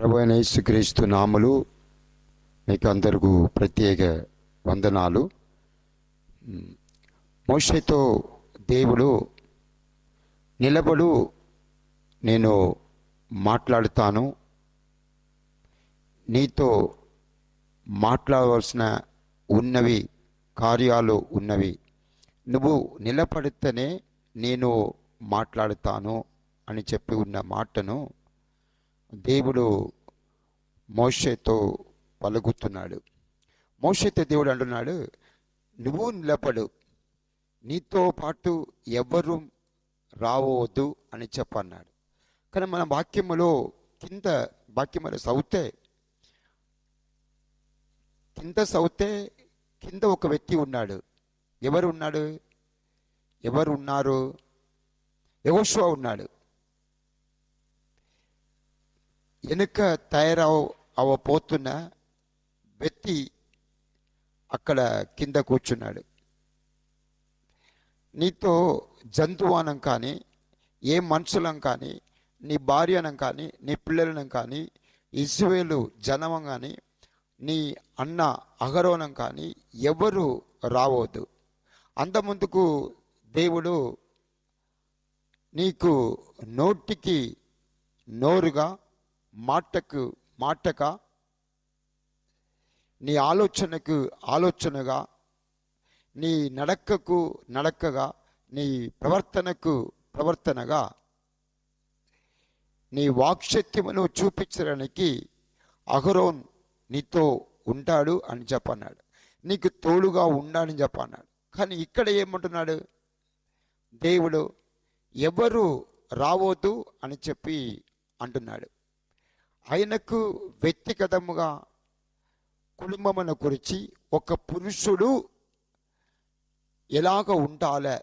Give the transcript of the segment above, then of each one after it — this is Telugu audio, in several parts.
ప్రభు అయిన యేసుక్రీస్తు నామలు మీకు అందరికీ ప్రత్యేక వందనాలు. మోషతో దేవుడు నిలబడు నేను మాట్లాడుతాను. నీతో మాట్లాడవలసిన ఉన్నవి కార్యాలు ఉన్నవి. నువ్వు నిలబడితేనే నేను మాట్లాడుతాను అని చెప్పి ఉన్న మాటను దేవుడు మోషతో పలుకుతున్నాడు. మోషతో దేవుడు అంటున్నాడు నువ్వు నిలబడు. నీతో పాటు ఎవరు రావద్దు అని చెప్పన్నాడు. కానీ మన వాక్యములో కింద వాక్యములో సౌతే కింద సౌతే కింద ఒక వ్యక్తి ఉన్నాడు. ఎవరు ఉన్నాడు? ఎవరు ఉన్నారు? యహోషువ ఉన్నాడు. వెనుక తయారవ అవ్వపోతున్న వ్యక్తి అక్కడ కింద కూర్చున్నాడు. నీతో జంతువానం కానీ ఏ మనుషులం కానీ నీ భార్యనం కానీ నీ పిల్లలను కానీ ఇసువేలు జనమం కానీ నీ అన్న అగరోనం కానీ ఎవరు రావద్దు. అంత ముందుకు దేవుడు నీకు నోటికి నోరుగా మాటకు మాటక నీ ఆలోచనకు ఆలోచనగా నీ నడకకు నడకగా నీ ప్రవర్తనకు ప్రవర్తనగా నీ వాక్శక్తిమును చూపించడానికి అహరోన్ నీతో ఉంటాడు అని చెప్పన్నాడు. నీకు తోడుగా ఉండాలని చెప్పన్నాడు. కానీ ఇక్కడ ఏమంటున్నాడు? దేవుడు ఎవరు రావద్దు అని చెప్పి అంటున్నాడు. ఆయనకు వ్యక్తిగతముగా కుటుంబమును గురించి ఒక పురుషుడు ఎలాగ ఉండాలి?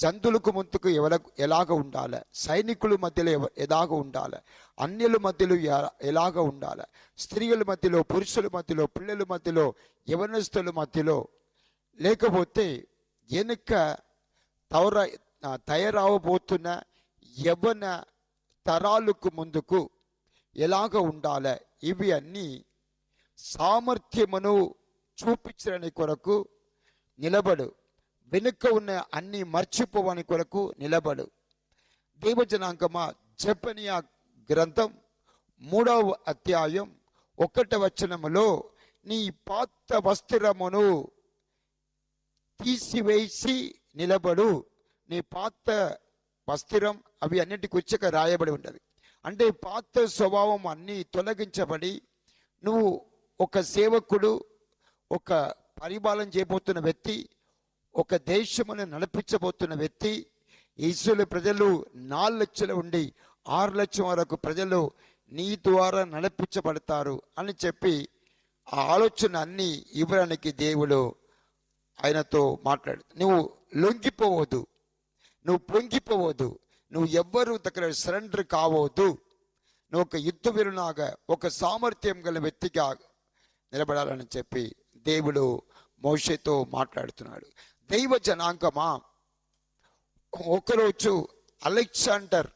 జంతువులకు ముందుకు ఎవల ఎలాగ ఉండాలి? సైనికుల మధ్యలో ఎవ ఎలాగ ఉండాలి? అన్యుల మధ్యలో ఎలాగ ఉండాలి? స్త్రీల మధ్యలో పురుషుల మధ్యలో పిల్లల మధ్యలో యవనస్తుల మధ్యలో లేకపోతే వెనుక తవర తయారవబోతున్న యవన తరాలకు ముందుకు ఎలాగ ఉండాలి? ఇవి అన్నీ సామర్థ్యమును చూపించని కొరకు నిలబడు. వెనుక ఉన్న అన్ని మర్చిపోవని కొరకు నిలబడు. దేవజనాంకమా జపనియా గ్రంథం మూడవ అధ్యాయం ఒకట వచనములో నీ పాత వస్త్రమును తీసివేసి నిలబడు. నీ పాత వస్త్రం అవి అన్నిటికి వచ్చాక రాయబడి ఉంటుంది. అంటే పాత స్వభావం అన్నీ తొలగించబడి నువ్వు ఒక సేవకుడు ఒక పరిపాలన చేయబోతున్న వ్యక్తి ఒక దేశమును నడిపించబోతున్న వ్యక్తి ఇస్రాయేల్ ప్రజలు నాలుగు లక్షలు ఉండి ఆరు లక్షల వరకు ప్రజలు నీ ద్వారా నడిపించబడతారు అని చెప్పి ఆ ఆలోచన అన్నీ ఇవ్వడానికి దేవుడు ఆయనతో మాట్లాడు. నువ్వు లొంగిపోవద్దు. నువ్వు పొంగిపోవద్దు. నువ్వు ఎవ్వరూ దగ్గర సరెండర్ కావద్దు. నువ్వు ఒక యుద్ధ విరునాగా ఒక సామర్థ్యం గల వ్యక్తిగా నిలబడాలని చెప్పి దేవుడు మోషతో మాట్లాడుతున్నాడు. దైవ జనాంగమా? ఒకరోజు అలెగ్జాండర్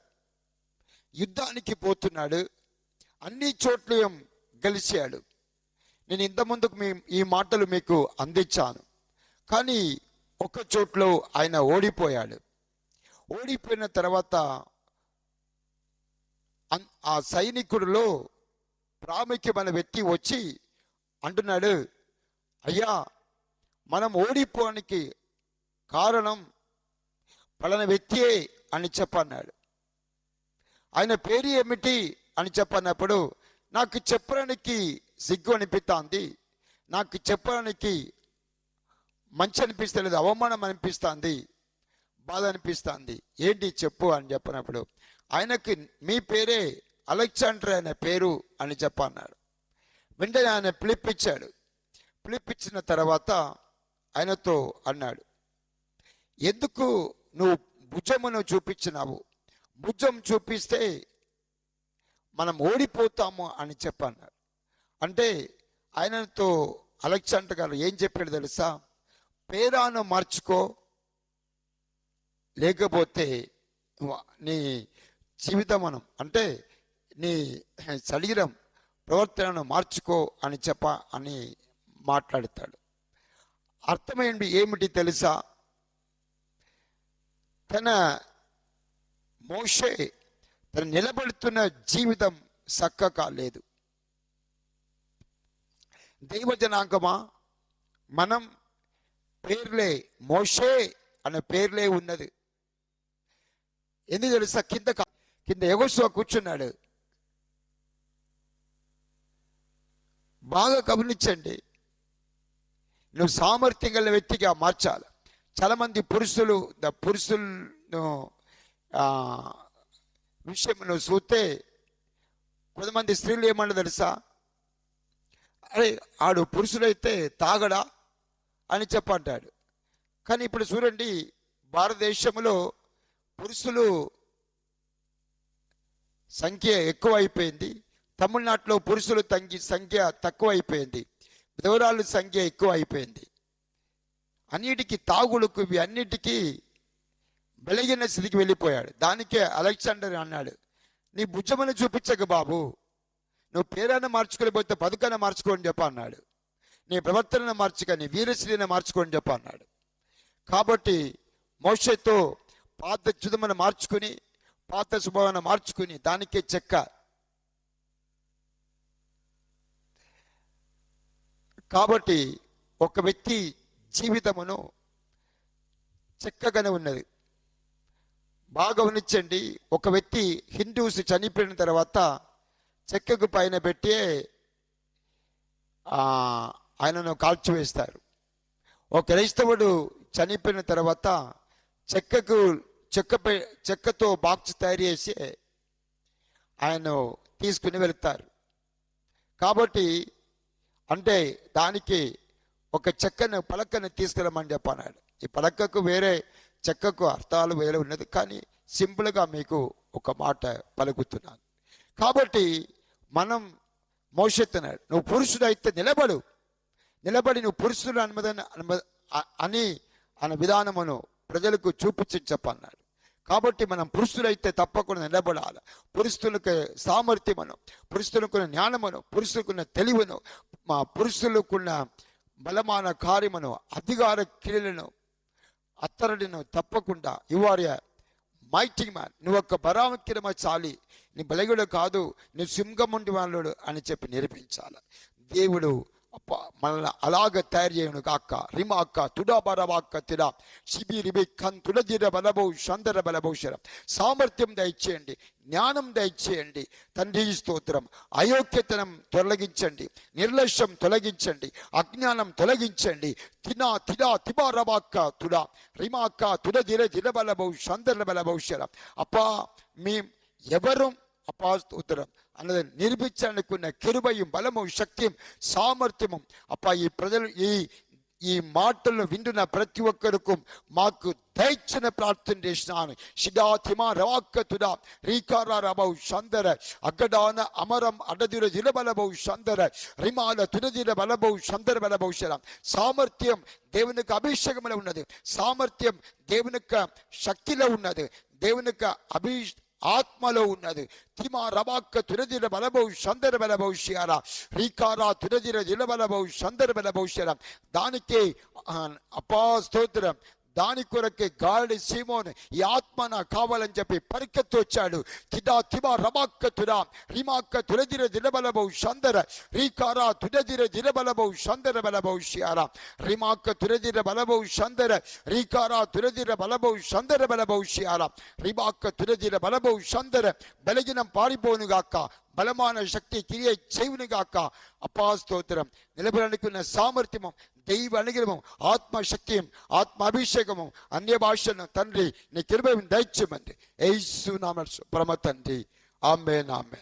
యుద్ధానికి పోతున్నాడు. అన్ని చోట్ల గెలిచాడు. నేను ఇంతకుముందుకు మీ ఈ మాటలు మీకు అందించాను. కానీ ఒక చోట్లో ఆయన ఓడిపోయాడు. ఓడిపోయిన తర్వాత అన్- ఆ సైనికుడిలో ప్రాముఖ్యమైన వ్యక్తి వచ్చి అంటున్నాడు అయ్యా మనం ఓడిపోవడానికి కారణం పలాన వ్యక్తియే అని చెప్పన్నాడు. ఆయన పేరు ఏమిటి అని చెప్పన్నప్పుడు నాకు చెప్పడానికి సిగ్గు అనిపిస్తుంది. నాకు చెప్పడానికి మంచి అనిపిస్తలేదు అవమానం అనిపిస్తుంది. బాధ అనిపిస్తుంది. ఏంటి చెప్పు అని చెప్పినప్పుడు ఆయనకి మీ పేరే అలెగ్జాండర్ అనే పేరు అని చెప్పన్నాడు. వెంటనే ఆయన పిలిపించాడు. పిలిపించిన తర్వాత ఆయనతో అన్నాడు ఎందుకు నువ్వు భుజమును చూపించినావు? భుజం చూపిస్తే మనం ఓడిపోతాము అని చెప్పన్నాడు. అంటే ఆయనతో అలెగ్జాండర్ గారు ఏం చెప్పాడు తెలుసా? పేరాను మార్చుకో లేకపోతే నీ జీవితమనం అంటే నీ శరీరం ప్రవర్తనను మార్చుకో అని చెప్ప అని మాట్లాడతాడు. అర్థమైంది ఏమిటి తెలుసా? తన మోషే తన నిలబడుతున్న జీవితం చక్కగా లేదు. దైవ జనాంగమా మనం పేర్లే మోషే అనే పేర్లే ఉన్నది. ఎందుకు తెలుసా? కింద కింద ఎగోసువ కూర్చున్నాడు. బాగా గమనించండి. నువ్వు సామర్థ్యం గల వ్యక్తిగా మార్చాలి. చాలా మంది పురుషులు ద పురుషులను విషయం నువ్వు చూస్తే కొంతమంది స్త్రీలు ఏమన్నా తెలుసా? అరే ఆడు పురుషులైతే తాగడా అని చెప్పంటాడు. కానీ ఇప్పుడు చూడండి భారతదేశంలో పురుషులు సంఖ్య ఎక్కువ అయిపోయింది తమిళనాడులో పురుషులు తంగి సంఖ్య తక్కువ అయిపోయింది విధవరాళ్ళ సంఖ్య ఎక్కువ అయిపోయింది అన్నిటికీ తాగుడుకు ఇవి అన్నిటికీ వెలిగిన స్థితికి వెళ్ళిపోయాడు. దానికే అలెగ్జాండర్ అన్నాడు. నీ భుజమును చూపించక బాబు. నువ్వు పేరాన్ని మార్చుకోలేకపోతే బతుకన్న మార్చుకోని చెప్ప అన్నాడు. నీ ప్రవర్తనను మార్చుకొని వీరశ్రీని మార్చుకోని చెప్ప అన్నాడు. కాబట్టి మోషతో పాత చుదమను మార్చుకుని పాత స్వభావాన్ని మార్చుకుని దానికే చెక్క. కాబట్టి ఒక వ్యక్తి జీవితమును చెక్కగానే ఉన్నది. బాగా గమనించండి ఒక వ్యక్తి హిందూస్ చనిపోయిన తర్వాత చెక్కకు పైన పెట్టి ఆయనను కాల్చివేస్తారు. ఒక క్రైస్తవుడు చనిపోయిన తర్వాత చెక్కకు చెక్కపై చెక్కతో బాక్స్ తయారు చేసి ఆయన తీసుకుని వెళ్తారు. కాబట్టి అంటే దానికి ఒక చెక్కను పలకను తీసుకురమ్మని చెప్పన్నాడు. ఈ పలకకు వేరే చెక్కకు అర్థాలు వేరే ఉన్నది. కానీ సింపుల్గా మీకు ఒక మాట పలుకుతున్నాను. కాబట్టి మనం మోసెత్తున్నాడు. నువ్వు పురుషుడు అయితే నిలబడు. నిలబడి నువ్వు పురుషుడు అనుమదని అనుమ- అని అన్న విధానమును ప్రజలకు చూపించి చెప్పన్నాడు. కాబట్టి మనం పురుషులైతే తప్పకుండా నిలబడాలి. పురుషులకు సామర్థ్యమును పురుషులకున్న జ్ఞానమును పురుషులకున్న తెలివును మా పురుషులకున్న బలమాన కార్యమును అధికార క్రియలను అత్తరడిను తప్పకుండా ఇవారి మైటీ మ్యాన్ నువ్వు ఒక పరామక్రమ చాలి. నీ బలగుడు కాదు. నీ సింగముండి వాళ్ళు అని చెప్పి నిరూపించాలి. దేవుడు మనల్ని అలాగ తయారు చేయను కాక రిమాక్క తుడా బరవాక్క తిడా శిబి రిబి కన్ తుడదిర బలబౌ షందర బలభౌషరం సామర్థ్యం దయచేయండి జ్ఞానం దయచేయండి తండ్రి స్తోత్రం అయోగ్యతనం తొలగించండి నిర్లక్ష్యం తొలగించండి అజ్ఞానం తొలగించండి తినా తిడా తిబా రవాక్క తుడా రిమాక్క తుడదిర దిరబలబౌ షందర బలభౌషరం అప్పా మీ ఎవరు అపాస్తోత్రం అన్నది నిర్మించడానికి ఉన్న కిరుబయం బలము శక్తియం సామర్థ్యము అప్ప ఈ ప్రజలు ఈ ఈ మాటలను వింటున్న ప్రతి ఒక్కరికి మాకు దయచిన ప్రార్థన చేసినాను షిడా తిమా రవాక్క తుడా రీకార రబౌ సందర అగ్గడాన అమరం అడదిర దిలబలబౌ సందర రిమాల తునదిర బలబౌ సందర బలబౌ శరం సామర్థ్యం దేవుని యొక్క అభిషేకములో ఉన్నది సామర్థ్యం దేవుని యొక్క శక్తిలో ఉన్నది దేవుని యొక్క అభి ఆత్మలో ఉన్నది తిమా రవాక్క తురదిర బలబౌ సందర బలబౌ శియారా రీకారా తురదిర దిలబలబౌ సందర బలబౌ శరం దానికే ఆ, అపా స్తోత్రం దాని కొరకే గాడి సీమోన్ ఈ ఆత్మ నాకు కావాలని చెప్పి పరికెత్తి వచ్చాడు తిదా తిబా రమాక్క తురా రిమాక్క తురదిర దిలబలబౌ సందర రీకారా తురదిర దిలబలబౌ సందర బలబౌ శియారా రిమాక్క తురదిర బలబౌ సందర రీకారా తురదిర బలబౌ సందర బలబౌ శియారా రిమాక్క తురదిర బలబౌ సందర బలగినం పారిపోనుగాక బలమైన శక్తి క్రియ గాక. అపా స్తోత్రం. నిలబడనుకున్న సామర్థ్యము దైవ అనుగ్రహం ఆత్మశక్తియం ఆత్మాభిషేకము అన్య భాషను తండ్రి నీ కిరుబ దయచేయమంది ఏసు నామ పరమ తండ్రి ఆమె నామే